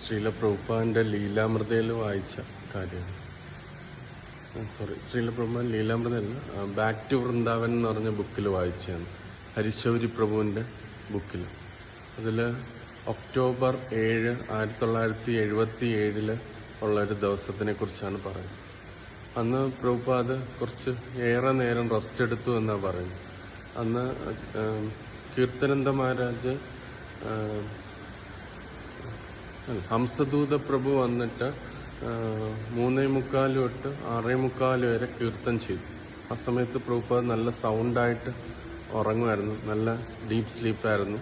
ശ്രീല പ്രഭുപാദിന്റെ ലീലാമൃതയിൽ വായിച്ച കാര്യമാണ്. സോറി ശ്രീല പ്രഭുപാൻ ലീലാമൃതയല്ല ബാക്ക് ടു വൃന്ദാവൻ എന്ന് പറഞ്ഞ ബുക്കിൽ വായിച്ചതാണ്. ഹരിശൗരി പ്രഭുവിന്റെ ബുക്കിൽ അതിൽ ഒക്ടോബർ ഏഴ് ആയിരത്തി തൊള്ളായിരത്തി എഴുപത്തി ഏഴിൽ ഉള്ള ഒരു ദിവസത്തിനെ കുറിച്ചാണ് പറയുന്നത്. അന്ന് പ്രഭുപാദ് കുറച്ച് ഏറെ നേരം റെസ്റ്റ് എടുത്തു എന്നാണ് പറയുന്നത്. അന്ന് കീർത്തനന്ദ മഹാരാജ് ഹംസദൂത പ്രഭു വന്നിട്ട് മൂന്നേ മുക്കാൽ തൊട്ട് ആറേ മുക്കാൽ വരെ കീർത്തനം ചെയ്തു. ആ സമയത്ത് പ്രഭുപാദ് നല്ല സൗണ്ടായിട്ട് ഉറങ്ങുമായിരുന്നു നല്ല ഡീപ്പ് സ്ലീപ്പായിരുന്നു.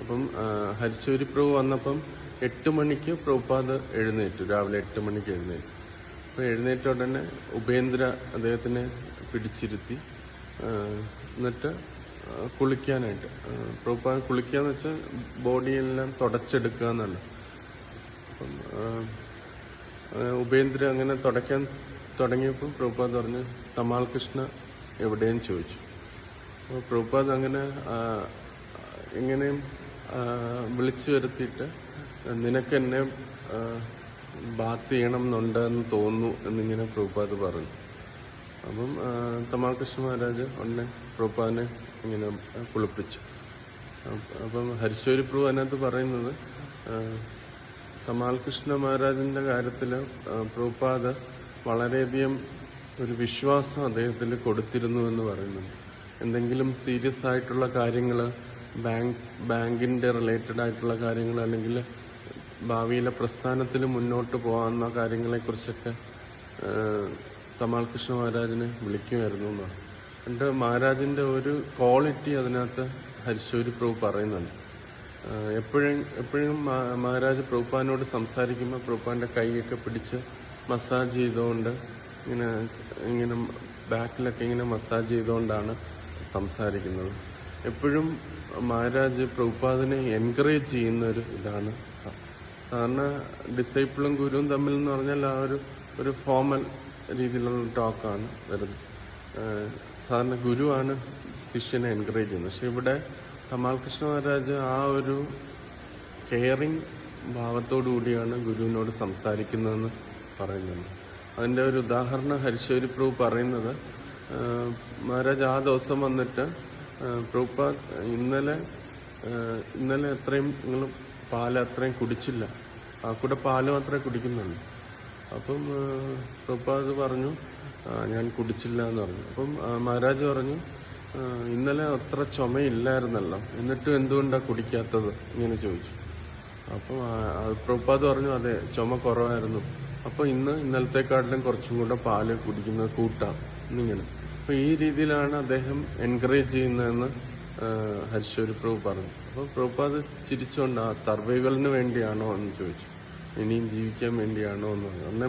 അപ്പം ഹരിച്ചൂരി പ്രഭു വന്നപ്പം എട്ട് മണിക്ക് പ്രഭുപാദ് എഴുന്നേറ്റു രാവിലെ എട്ട് മണിക്ക് എഴുന്നേറ്റു. അപ്പോൾ എഴുന്നേറ്റ ഉടനെ ഉപേന്ദ്ര അദ്ദേഹത്തിനെ പിടിച്ചിരുത്തി എന്നിട്ട് കുളിക്കാനായിട്ട്. പ്രഭുപാദ് കുളിക്കുക എന്ന് വെച്ചാൽ ബോഡിയെല്ലാം തുടച്ചെടുക്കുക എന്നല്ല അപ്പം ഉപേന്ദ്ര അങ്ങനെ തുടയ്ക്കാൻ തുടങ്ങിയപ്പോൾ പ്രഭുപാദ് പറഞ്ഞ് തമാൽ കൃഷ്ണ എവിടെയും ചോദിച്ചു. അപ്പോൾ പ്രഭുപാദ് അങ്ങനെ എങ്ങനെയും വിളിച്ചു വരുത്തിയിട്ട് നിനക്ക് എന്നെ ബാത്ത് ചെയ്യണം എന്നുണ്ടെന്ന് തോന്നുന്നു എന്നിങ്ങനെ പ്രഭുപാദ് പറഞ്ഞു. അപ്പം തമാൽകൃഷ്ണ തമാൽ കൃഷ്ണ മഹാരാജ് ഉടനെ പ്രഭുപാദിനെ ഇങ്ങനെ കുളിപ്പിച്ചു. അപ്പം ഹരിശ്വരി പ്രഭു അതിനകത്ത് പറയുന്നത് ആ, കമാൽ കൃഷ്ണ മഹാരാജന്റെ കാര്യത്തിൽ പ്രഭുപാദ് വളരെയധികം ഒരു വിശ്വാസം അദ്ദേഹത്തിൽ കൊടുത്തിരുന്നു എന്ന് പറയുന്നുണ്ട്. എന്തെങ്കിലും സീരിയസ് ആയിട്ടുള്ള കാര്യങ്ങൾ ബാങ്ക് ബാങ്കിന്റെ റിലേറ്റഡ് ആയിട്ടുള്ള കാര്യങ്ങൾ അല്ലെങ്കിൽ ഭാവിയിലെ പ്രസ്ഥാനത്തിൽ മുന്നോട്ട് പോകാവുന്ന കാര്യങ്ങളെക്കുറിച്ചൊക്കെ കമാൽകൃഷ്ണ കമാൽ കൃഷ്ണ മഹാരാജിനെ വിളിക്കുമായിരുന്നു എന്നാണ്. എന്നിട്ട് മഹാരാജിന്റെ ഒരു ക്വാളിറ്റി അതിനകത്ത് ഹരിശൂരി പ്രഭു പറയുന്നുണ്ട്. എപ്പോഴും എപ്പോഴും മഹാരാജ് പ്രഭുപ്പാനോട് സംസാരിക്കുമ്പോൾ പ്രഭുപ്പാന്റെ കൈയൊക്കെ പിടിച്ച് മസാജ് ചെയ്തുകൊണ്ട് ഇങ്ങനെ ഇങ്ങനെ ബാക്കിലൊക്കെ ഇങ്ങനെ മസാജ് ചെയ്തുകൊണ്ടാണ് സംസാരിക്കുന്നത്. എപ്പോഴും മഹാരാജ് പ്രഭുപാദിനെ എൻകറേജ് ചെയ്യുന്ന ഒരു ഇതാണ് സാധാരണ ഡിസൈപ്പിളും ഗുരുവും തമ്മിൽ എന്ന് പറഞ്ഞാൽ ആ ഒരു ഒരു ഫോമൽ രീതിയിലുള്ള ടോക്കാണ് വരുന്നത്. സാധാരണ ഗുരുവാണ് ശിഷ്യനെ എൻകറേജ് ചെയ്യുന്നത്. പക്ഷെ ഇവിടെ കൃഷ്ണ മഹാരാജ് ആ ഒരു കെയറിങ് ഭാവത്തോടു കൂടിയാണ് ഗുരുവിനോട് സംസാരിക്കുന്നതെന്ന് പറയുന്നുണ്ട് അതിന്റെ ഒരു ഉദാഹരണം ഹരിശ്വരി പ്രഭു പറയുന്നത് മഹാരാജ് ആ ദിവസം വന്നിട്ട് പ്രഭുപ്പ ഇന്നലെ ഇന്നലെ അത്രയും നിങ്ങൾ പാൽ അത്രയും കുടിച്ചില്ല. ആ കൂടെ പാൽ മാത്രമേ കുടിക്കുന്നുള്ളൂ. അപ്പം പ്രഭുപ്പ അത് പറഞ്ഞു ഞാൻ കുടിച്ചില്ല എന്ന് പറഞ്ഞു. അപ്പം മഹാരാജ് പറഞ്ഞു "ആ, ഇന്നലെ അത്ര ചുമയില്ലായിരുന്നല്ലോ. എന്നിട്ടും എന്തുകൊണ്ടാ കുടിക്കാത്തത്? ഇങ്ങനെ ചോദിച്ചു. അപ്പം പ്രഭുപാദ് പറഞ്ഞു അതെ ചുമ കുറവായിരുന്നു. അപ്പൊ ഇന്ന് ഇന്നലത്തെക്കാട്ടിലും കുറച്ചും കൂടെ പാൽ കുടിക്കുന്നത് കൂട്ടാം. എന്നിങ്ങനെ. അപ്പൊ ഈ രീതിയിലാണ് അദ്ദേഹം എൻകറേജ് ചെയ്യുന്നതെന്ന് ഹരിശ്വരി പ്രഭു പറഞ്ഞു. അപ്പൊ പ്രഭുപാദ് ചിരിച്ചുകൊണ്ട് ആ സർവൈവലിന് വേണ്ടിയാണോ? എന്ന് ചോദിച്ചു. ഇനിയും ജീവിക്കാൻ വേണ്ടിയാണോ? എന്ന് പറഞ്ഞു. അന്നേ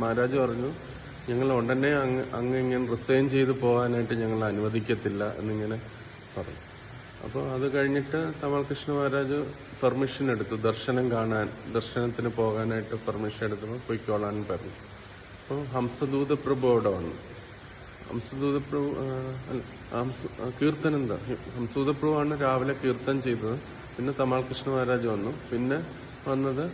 മഹാരാജ് പറഞ്ഞു ഞങ്ങൾ ഉടനെ അങ്ങ് ഇങ്ങനെ റിസൈൻ ചെയ്ത് പോകാനായിട്ട് ഞങ്ങൾ അനുവദിക്കത്തില്ല എന്നിങ്ങനെ പറഞ്ഞു. അപ്പോൾ അത് കഴിഞ്ഞിട്ട് തമാൽ കൃഷ്ണ മഹാരാജ് പെർമിഷൻ എടുത്തു ദർശനം കാണാൻ ദർശനത്തിന് പോകാനായിട്ട് പെർമിഷൻ എടുത്തപ്പോൾ പൊയ്ക്കോളാൻ പറഞ്ഞു. അപ്പോൾ ഹംസദൂത പ്രഭു അവിടെ വന്നു. ഹംസദൂത പ്രഭു അല്ല ഹംസ കീർത്തനന്ത? ഹംസദൂത ആണ് രാവിലെ കീർത്തനം ചെയ്തത്. പിന്നെ തമാൽകൃഷ്ണ മഹാരാജ് വന്നു. പിന്നെ വന്നത്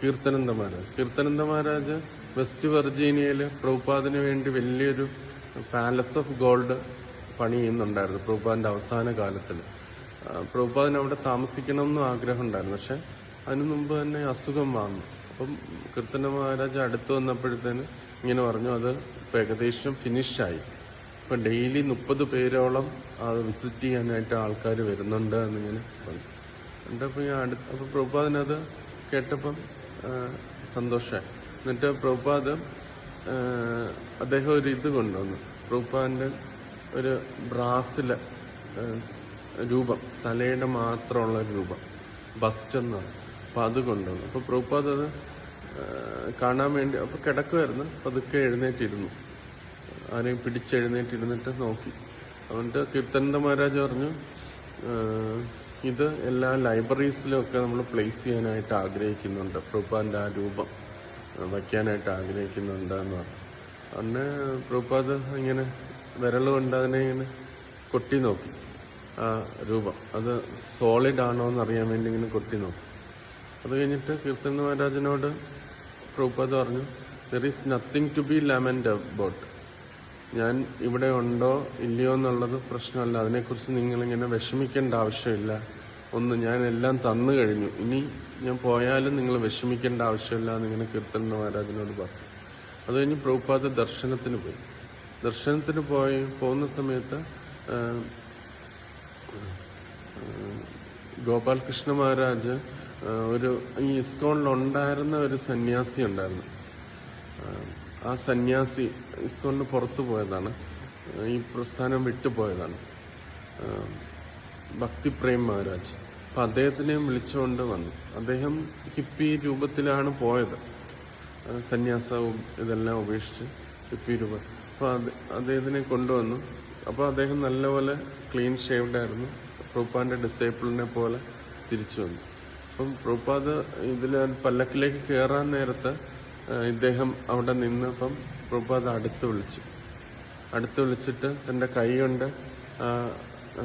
കീർത്തനന്ദ മഹാരാജ് കീർത്തനന്ദ മഹാരാജ് വെസ്റ്റ് വെർജീനിയയിൽ പ്രഭുപാദിന് വേണ്ടി വലിയൊരു പാലസ് ഓഫ് ഗോൾഡ് പണി ചെയ്യുന്നുണ്ടായിരുന്നു പ്രഭുപാദിന്റെ അവസാന കാലത്തിൽ പ്രഭുപാദിന് അവിടെ താമസിക്കണം എന്നും ആഗ്രഹം ഉണ്ടായിരുന്നു പക്ഷെ അതിനു മുമ്പ് തന്നെ അസുഖം വന്നു. അപ്പം കീർത്തന മഹാരാജ് അടുത്ത് വന്നപ്പോഴത്തേന് ഇങ്ങനെ പറഞ്ഞു അത് ഇപ്പം ഏകദേശം ഫിനിഷായി. ഇപ്പൊ ഡെയിലി മുപ്പത് പേരോളം അത് വിസിറ്റ് ചെയ്യാനായിട്ട് ആൾക്കാർ വരുന്നുണ്ട് എന്നിങ്ങനെ പറഞ്ഞു. എന്നിട്ടപ്പോ ഞാൻ അടുത്ത് അപ്പൊ പ്രഭുപാദിനത് കേട്ടപ്പം സന്തോഷമായി എന്നിട്ട് പ്രഭുപാദ് അദ്ദേഹം ഒരു ഇത് കൊണ്ടുവന്നു. പ്രഭുപാദിന്റെ ഒരു ബ്രാസിലെ രൂപം തലയുടെ മാത്രമുള്ള രൂപം ബസ്റ്റ് എന്നാണ് അപ്പൊ അത് കൊണ്ടുവന്നു. അപ്പോൾ പ്രഭുപാദ് അത് കാണാൻ വേണ്ടി അപ്പൊ കിടക്കുമായിരുന്നു പതുക്കെ എഴുന്നേറ്റിരുന്നു. ആരെയും പിടിച്ചെഴുന്നേറ്റിരുന്നിട്ട് നോക്കി. അതുകൊണ്ട് കീർത്തനന്ദ മഹാരാജ് പറഞ്ഞു "ആഹ് ഇത് എല്ലാ ലൈബ്രറീസിലും ഒക്കെ നമ്മൾ പ്ലേസ് ചെയ്യാനായിട്ട് ആഗ്രഹിക്കുന്നുണ്ട്. പ്രഭുപാദിന്റെ ആ രൂപം വയ്ക്കാനായിട്ട് ആഗ്രഹിക്കുന്നുണ്ട് എന്ന് പറഞ്ഞു. അന്ന് പ്രഭുപാദ് ഇങ്ങനെ വിരൽ കൊണ്ട് അതിനെ ഇങ്ങനെ കൊട്ടി നോക്കി. ആ രൂപം. അത് സോളിഡ് ആണോ എന്ന് അറിയാൻ വേണ്ടി ഇങ്ങനെ കൊട്ടി നോക്കി. അത് കഴിഞ്ഞിട്ട് കീർത്തന മഹാരാജനോട് പ്രഭുപാദ് പറഞ്ഞു there is nothing to be lamented about ഞാൻ ഇവിടെ ഉണ്ടോ ഇല്ലയോ എന്നുള്ളത് പ്രശ്നമല്ല. അതിനെക്കുറിച്ച് നിങ്ങളിങ്ങനെ വിഷമിക്കേണ്ട ആവശ്യമില്ല. ഒന്ന് ഞാൻ എല്ലാം തന്നു കഴിഞ്ഞു. ഇനി ഞാൻ പോയാലും നിങ്ങൾ വിഷമിക്കേണ്ട ആവശ്യമില്ല എന്നിങ്ങനെ കീർത്തന മഹാരാജനോട് പറഞ്ഞു. അത് കഴിഞ്ഞ് പ്രഭുപാദ ദർശനത്തിന് പോയി. ദർശനത്തിന് പോയി പോകുന്ന സമയത്ത് ഗോപാൽകൃഷ്ണ മഹാരാജ് ഒരു ഈ ഇസ്കോണിൽ ഉണ്ടായിരുന്ന ഒരു സന്യാസി ഉണ്ടായിരുന്നു. ആ, സന്യാസി ഇസ്കോണിന് പുറത്തു പോയതാണ്. ഈ പ്രസ്ഥാനം വിട്ടുപോയതാണ് ഭക്തി ഭക്തിപ്രേം മഹാരാജ്. അപ്പൊ അദ്ദേഹത്തിനെ വിളിച്ചുകൊണ്ട് വന്നു. അദ്ദേഹം ഹിപ്പി രൂപത്തിലാണ് പോയത്. സന്യാസവും ഇതെല്ലാം ഉപേക്ഷിച്ച് ഹിപ്പി രൂപം. അപ്പൊ അദ്ദേഹത്തിനെ കൊണ്ടുവന്നു. അപ്പൊ അദ്ദേഹം നല്ലപോലെ ക്ലീൻ ഷേവ്ഡ് ആയിരുന്നു. പ്രൂപ്പാന്റെ ഡിസേബിളിനെ പോലെ തിരിച്ചു വന്നു. അപ്പം പ്രൂപ്പാദ് ഇതിൽ പല്ലക്കിലേക്ക് കയറാൻ നേരത്ത് ഇദ്ദേഹം അവിടെ നിന്നപ്പം പ്രഭുപാദ അടുത്ത് വിളിച്ചു. അടുത്ത് വിളിച്ചിട്ട് തന്റെ കൈ കൊണ്ട്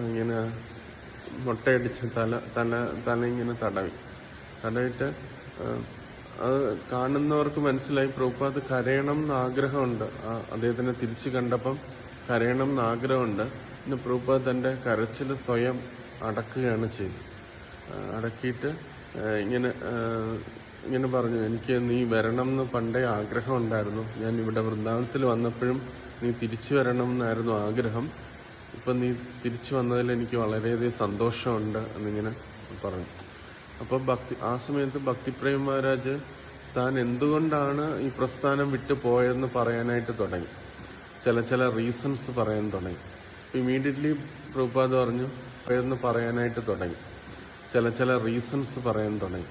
ഇങ്ങനെ മുട്ടയടിച്ച് തല തല തല ഇങ്ങനെ തടവി. തടവിട്ട് അത് കാണുന്നവർക്ക് മനസ്സിലായി പ്രഭുപാദ് കരയണം എന്ന് ആഗ്രഹമുണ്ട്. ആ, അദ്ദേഹത്തിനെ തിരിച്ചു കണ്ടപ്പം കരയണം എന്ന് ആഗ്രഹമുണ്ട്. പിന്നെ പ്രഭുപാദ് തന്റെ കരച്ചിൽ സ്വയം അടക്കുകയാണ് ചെയ്തത്. അടക്കിയിട്ട് ഇങ്ങനെ ഇങ്ങനെ പറഞ്ഞു എനിക്ക് നീ വരണം എന്ന് പണ്ടേ ആഗ്രഹം ഉണ്ടായിരുന്നു ഞാൻ ഇവിടെ വൃന്ദാവനത്തിൽ വന്നപ്പോഴും നീ തിരിച്ചു വരണം എന്നായിരുന്നു ആഗ്രഹം. ഇപ്പൊ നീ തിരിച്ചു വന്നതിൽ എനിക്ക് വളരെയധികം സന്തോഷമുണ്ട് എന്നിങ്ങനെ പറഞ്ഞു. അപ്പോൾ ഭക്തി ആ സമയത്ത് ഭക്തിപ്രേം മഹാരാജ് താൻ എന്തുകൊണ്ടാണ് ഈ പ്രസ്ഥാനം വിട്ടു പോയതെന്ന് പറയാനായിട്ട് തുടങ്ങി. ചില ചില റീസൺസ് പറയാൻ തുടങ്ങി. ഇമീഡിയറ്റ്ലി പ്രഭുപാദ് പറഞ്ഞു പോയെന്ന് പറയാനായിട്ട് തുടങ്ങി. ചില ചില റീസൺസ് പറയാൻ തുടങ്ങി.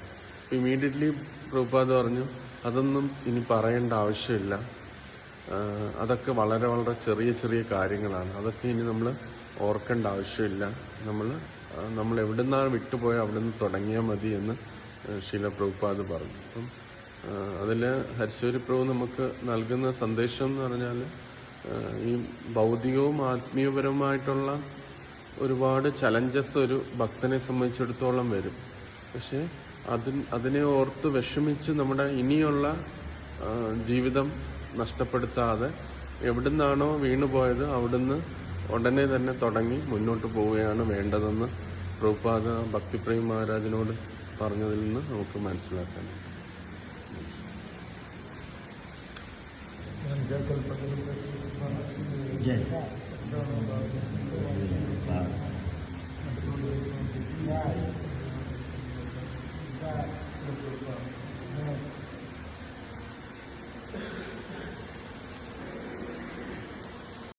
ഇമീഡിയറ്റ്ലി പ്രഭുപാദ് പറഞ്ഞു അതൊന്നും ഇനി പറയേണ്ട ആവശ്യമില്ല. അതൊക്കെ വളരെ വളരെ ചെറിയ ചെറിയ കാര്യങ്ങളാണ്. അതൊക്കെ ഇനി നമ്മൾ ഓർക്കേണ്ട ആവശ്യമില്ല. നമ്മൾ നമ്മൾ എവിടുന്നാണ് വിട്ടുപോയാൽ അവിടെ നിന്ന് തുടങ്ങിയാൽ മതി എന്ന് ശീല പ്രഭുപാദ് പറഞ്ഞു. അപ്പം അതിൽ ഹരിശ്വരി പ്രഭു നമുക്ക് നൽകുന്ന സന്ദേശം എന്ന് പറഞ്ഞാൽ ഈ ഭൗതികവും ആത്മീയപരവുമായിട്ടുള്ള ഒരുപാട് ചലഞ്ചസ് ഒരു ഭക്തനെ സംബന്ധിച്ചിടത്തോളം വരും. പക്ഷെ അതിന് അതിനെ ഓർത്ത് വിഷമിച്ച് നമ്മുടെ ഇനിയുള്ള ജീവിതം നഷ്ടപ്പെടുത്താതെ എവിടുന്നാണോ വീണുപോയത് അവിടുന്ന് ഉടനെ തന്നെ തുടങ്ങി മുന്നോട്ട് പോവുകയാണ് വേണ്ടതെന്ന് പ്രഭുപാദ ഭക്തിപ്രേം മഹാരാജനോട് പറഞ്ഞതിൽ നിന്ന് നമുക്ക് മനസ്സിലാക്കാൻ está preocupando. Né?